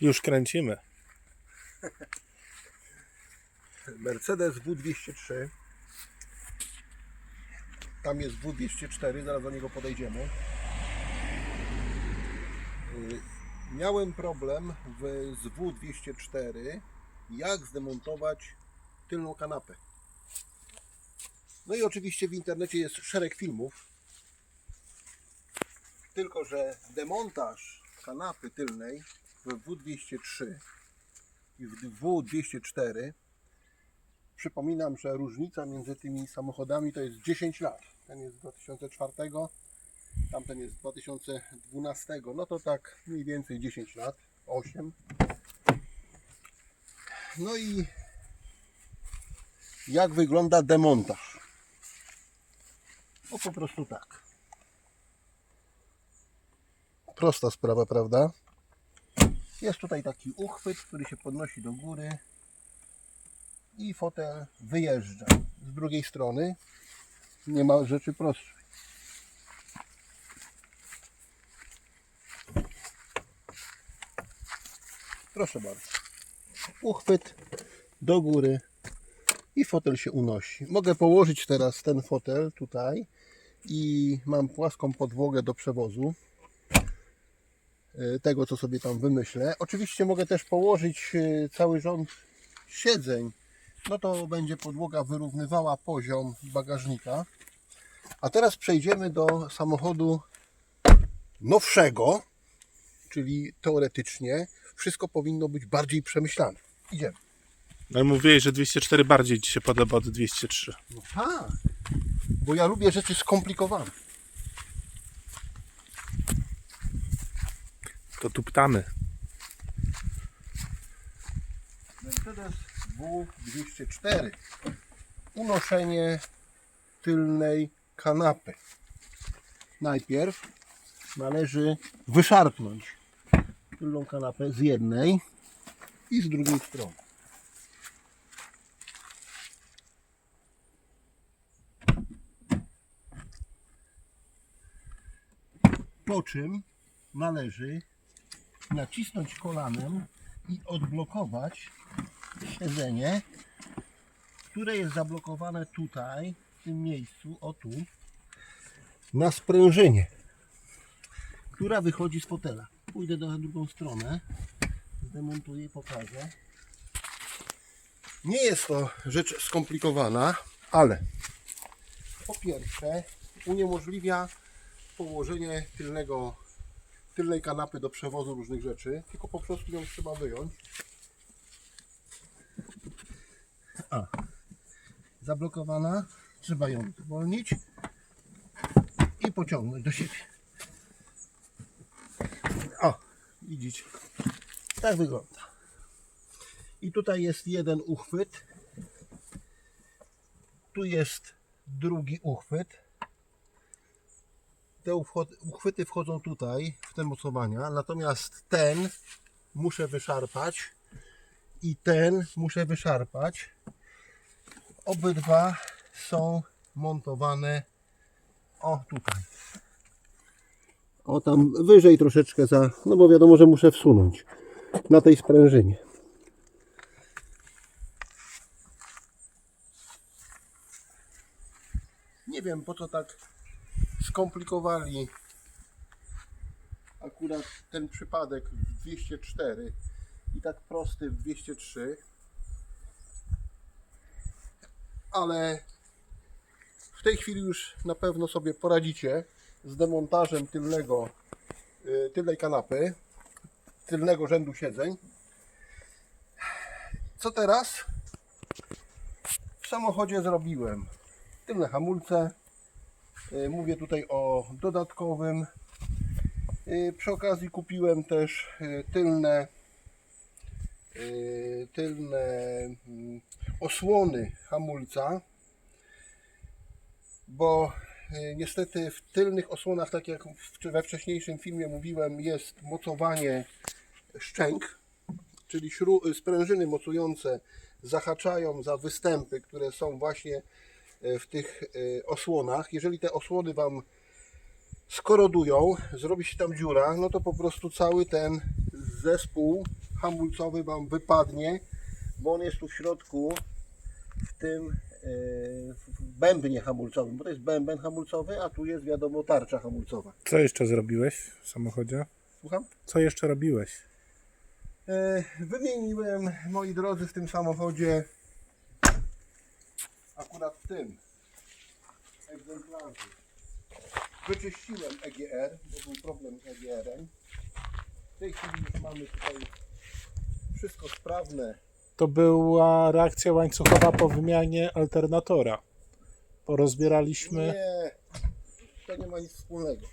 Już kręcimy. Mercedes W203. Tam jest W204, zaraz do niego podejdziemy. Y, Miałem problem w, z W204, jak zdemontować tylną kanapę. No i oczywiście w internecie jest szereg filmów. Tylko, że demontaż kanapy tylnej w W203 i w W204 Przypominam, że różnica między tymi samochodami to jest 10 lat. Ten jest z 2004, tamten jest z 2012. No to tak mniej więcej 10 lat, 8. No i jak wygląda demontaż? No po prostu tak. Prosta sprawa, prawda? Jest tutaj taki uchwyt, który się podnosi do góry i fotel wyjeżdża. Z drugiej strony nie ma rzeczy prostszej. Proszę bardzo. Uchwyt do góry i fotel się unosi. Mogę położyć teraz ten fotel tutaj i mam płaską podłogę do przewozu tego, co sobie tam wymyślę. Oczywiście mogę też położyć y, cały rząd siedzeń no to będzie podłoga wyrównywała poziom bagażnika. A teraz przejdziemy do samochodu nowszego, czyli teoretycznie wszystko powinno być bardziej przemyślane. Idziemy. Ale mówiłeś, że 204 bardziej Ci się podoba od 203. No tak, bo ja lubię rzeczy skomplikowane. To tu ptamy. Mercedes W204. Unoszenie tylnej kanapy. Najpierw należy wyszarpnąć tylną kanapę z jednej i z drugiej strony. Po czym należy nacisnąć kolanem i odblokować siedzenie, które jest zablokowane tutaj, w tym miejscu, o tu, na sprężynie, która wychodzi z fotela. Pójdę na drugą stronę, zdemontuję i pokażę. Nie jest to rzecz skomplikowana, ale po pierwsze uniemożliwia położenie tylnego, tylnej kanapy do przewozu różnych rzeczy, tylko po prostu ją trzeba wyjąć. A, zablokowana, trzeba ją zwolnić i pociągnąć do siebie. O, widzicie, tak wygląda. I tutaj jest jeden uchwyt, tu jest drugi uchwyt. Te uchwyty wchodzą tutaj, w te mocowania, natomiast ten muszę wyszarpać i ten muszę wyszarpać. Obydwa są montowane o tutaj. O tam wyżej troszeczkę za, no bo wiadomo, że muszę wsunąć na tej sprężynie. Nie wiem po co tak skomplikowali akurat ten przypadek w 204 i tak prosty w 203 ale w tej chwili już na pewno sobie poradzicie z demontażem tylnego, y, tylnej kanapy, tylnego rzędu siedzeń. Co teraz? W samochodzie zrobiłem tylne hamulce. Y, Mówię tutaj o dodatkowym. Y, Przy okazji kupiłem też y, tylne tylne mm, osłony hamulca, bo niestety w tylnych osłonach, tak jak we wcześniejszym filmie mówiłem, jest mocowanie szczęk, czyli sprężyny mocujące zahaczają za występy, które są właśnie w tych y, osłonach. Jeżeli te osłony Wam skorodują, zrobi się tam dziura, no to po prostu cały ten zespół hamulcowy Wam wypadnie, bo on jest tu w środku, w tym e, w bębnie hamulcowym, bo to jest bęben hamulcowy, a tu jest wiadomo tarcza hamulcowa. Co jeszcze zrobiłeś w samochodzie? Słucham? Co jeszcze robiłeś? E, Wymieniłem, moi drodzy, w tym samochodzie, akurat w tym egzemplarzu, wyczyściłem EGR, bo był problem z EGR-em. W tej chwili już mamy tutaj wszystko sprawne. To była reakcja łańcuchowa po wymianie alternatora. Porozbieraliśmy. Nie, to nie ma nic wspólnego.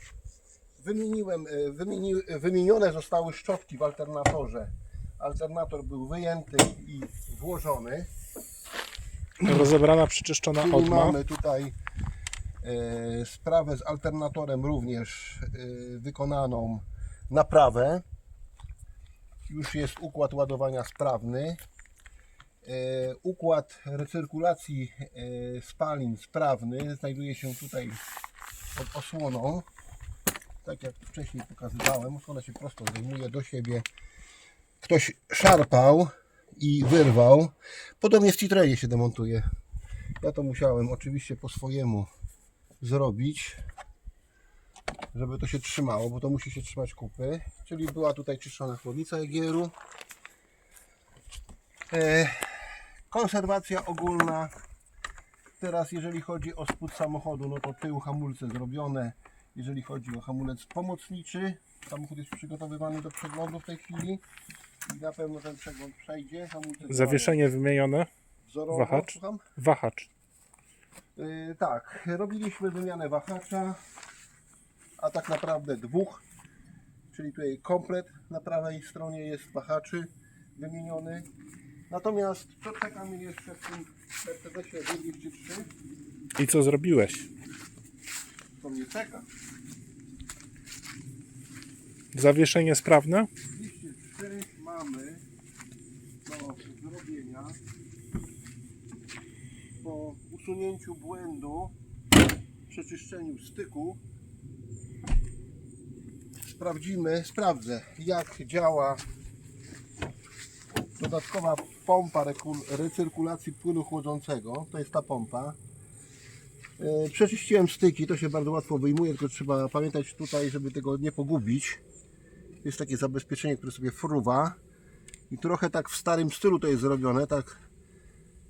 Wymieniłem, e, wymieni, wymienione zostały szczotki w alternatorze. Alternator był wyjęty i włożony. Rozebrana, przyczyszczona Czyli odma. mamy tutaj e, sprawę z alternatorem również e, wykonaną naprawę. Już jest układ ładowania sprawny. E, układ recyrkulacji e, spalin sprawny znajduje się tutaj pod osłoną. Tak jak wcześniej pokazywałem, osłona się prosto zdejmuje do siebie. Ktoś szarpał i wyrwał. Podobnie w Citroenie się demontuje. Ja to musiałem oczywiście po swojemu zrobić, żeby to się trzymało, bo to musi się trzymać kupy. Czyli była tutaj czyszczona chłodnica Egieru. E, konserwacja ogólna. Teraz jeżeli chodzi o spód samochodu, no to tył hamulce zrobione. Jeżeli chodzi o hamulec pomocniczy, samochód jest przygotowywany do przeglądu w tej chwili. I na pewno ten przegląd przejdzie. Hamulce Zawieszenie wymienione. wzorowo. wahacz. Słucham? Wahacz. Yy, tak, robiliśmy wymianę wahacza, a tak naprawdę dwóch, czyli tutaj komplet na prawej stronie jest wahaczy wymieniony. Natomiast co czekamy jeszcze w tym Mercedesie 203, I co zrobiłeś? to mnie czeka. Zawieszenie sprawne? 203 mamy do zrobienia po usunięciu błędu, przeczyszczeniu styku. Sprawdzimy, sprawdzę jak działa dodatkowa pompa recyrkulacji płynu chłodzącego. To jest ta pompa. E, Przeczyściłem styki, to się bardzo łatwo wyjmuje, tylko trzeba pamiętać tutaj, żeby tego nie pogubić. Jest takie zabezpieczenie, które sobie fruwa. I trochę tak w starym stylu to jest zrobione, tak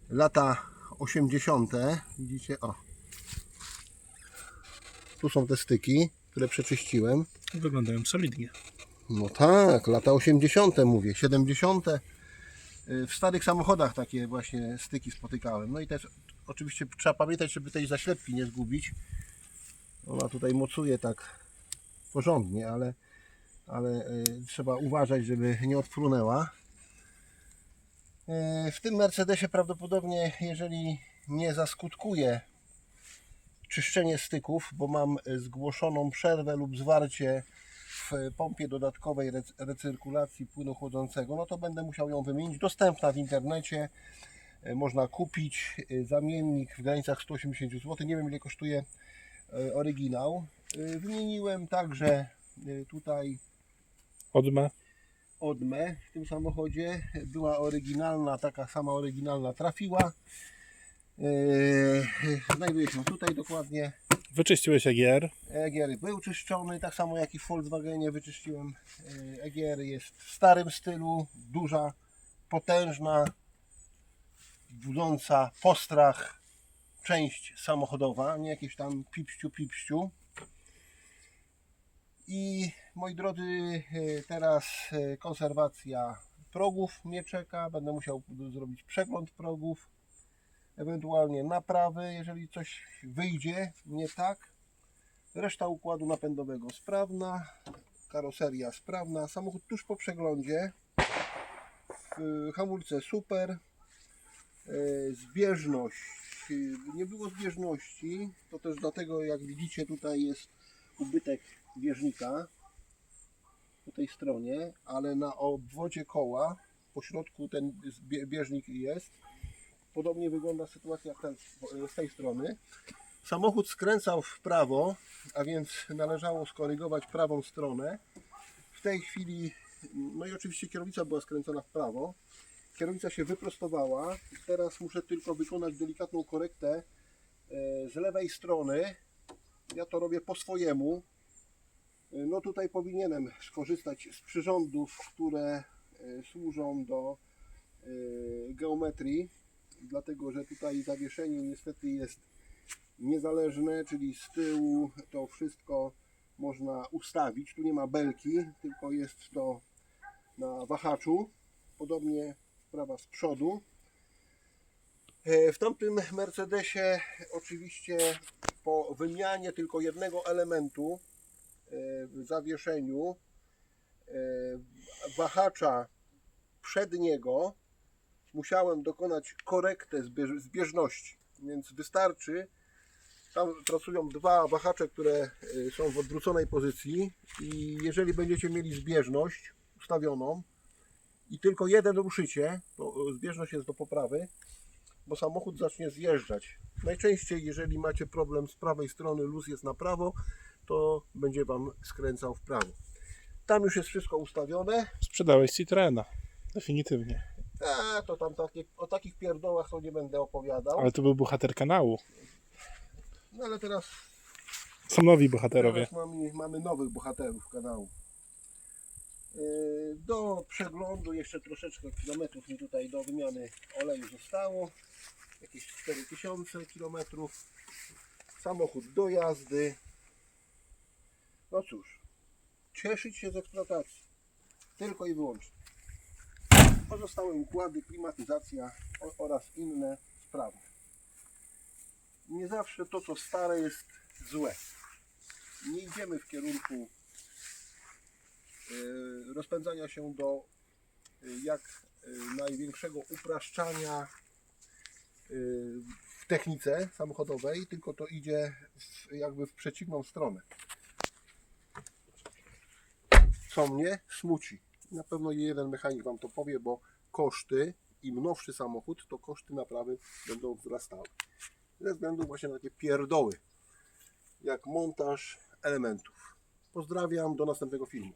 lata 80. Widzicie, o. Tu są te styki, które przeczyściłem. Wyglądają solidnie. No tak, lata 80. mówię, 70. Y, W starych samochodach takie właśnie styki spotykałem. No i też oczywiście trzeba pamiętać, żeby tej zaślepki nie zgubić. Ona tutaj mocuje tak porządnie, ale, ale y, trzeba uważać, żeby nie odfrunęła. Y, W tym Mercedesie prawdopodobnie, jeżeli nie zaskutkuje czyszczenie styków, bo mam y, zgłoszoną przerwę lub zwarcie w pompie dodatkowej rec- recyrkulacji płynu chłodzącego, no to będę musiał ją wymienić. Dostępna w internecie. E, Można kupić e, zamiennik w granicach 180 zł. Nie wiem ile kosztuje e, oryginał. E, Wymieniłem także e, tutaj Odmę. Odmę w tym samochodzie. Była oryginalna, taka sama oryginalna trafiła. E, Znajduje się tutaj dokładnie. Wyczyściłeś EGR. EGR był czyszczony, tak samo jak i w Volkswagenie wyczyściłem. E, EGR jest w starym stylu, duża, potężna, budząca postrach część samochodowa, nie jakieś tam pipściu, pipściu. I moi drodzy, e, teraz e, konserwacja progów mnie czeka. Będę musiał zrobić przegląd progów, ewentualnie naprawy, jeżeli coś wyjdzie nie tak. Reszta układu napędowego sprawna, karoseria sprawna, samochód tuż po przeglądzie, w hamulce super, e, zbieżność, nie było zbieżności, to też dlatego jak widzicie tutaj jest ubytek bieżnika po tej stronie, ale na obwodzie koła po środku ten bieżnik jest. Podobnie wygląda sytuacja ten, z tej strony. Samochód skręcał w prawo, a więc należało skorygować prawą stronę. W tej chwili no i oczywiście kierownica była skręcona w prawo. Kierownica się wyprostowała. Teraz muszę tylko wykonać delikatną korektę e, z lewej strony. Ja to robię po swojemu. No tutaj powinienem skorzystać z przyrządów, które e, służą do e, geometrii, dlatego że tutaj zawieszenie niestety jest niezależne, czyli z tyłu to wszystko można ustawić. Tu nie ma belki, tylko jest to na wahaczu. Podobnie sprawa z przodu. E, W tamtym Mercedesie oczywiście po wymianie tylko jednego elementu w zawieszeniu e, wahacza przedniego musiałem dokonać korektę zbież- zbieżności, więc wystarczy tam pracują dwa wahacze, które y, są w odwróconej pozycji i jeżeli będziecie mieli zbieżność ustawioną i tylko jeden ruszycie, to zbieżność jest do poprawy, bo samochód zacznie zjeżdżać. Najczęściej, jeżeli macie problem z prawej strony, luz jest na prawo, to będzie Wam skręcał w prawo. Tam już jest wszystko ustawione. Sprzedałeś Citroena. Definitywnie. A, to tam takie, o takich pierdołach to nie będę opowiadał. Ale to był bohater kanału. No ale teraz Są nowi bohaterowie. Teraz mamy, mamy nowych bohaterów kanału. Yy, Do przeglądu jeszcze troszeczkę kilometrów mi tutaj do wymiany oleju zostało. Jakieś 4000 kilometrów. Samochód do jazdy. No cóż, cieszyć się z eksploatacji. Tylko i wyłącznie. Pozostałe układy, klimatyzacja oraz inne sprawy. Nie zawsze to, co stare jest złe nie idziemy w kierunku y, rozpędzania się do y, jak y, największego upraszczania w technice samochodowej, tylko to idzie jakby w przeciwną stronę. Co mnie smuci. Na pewno jeden mechanik Wam to powie, bo koszty, im nowszy samochód, to koszty naprawy będą wzrastały. Ze względu właśnie na takie pierdoły jak montaż elementów. Pozdrawiam, do następnego filmu.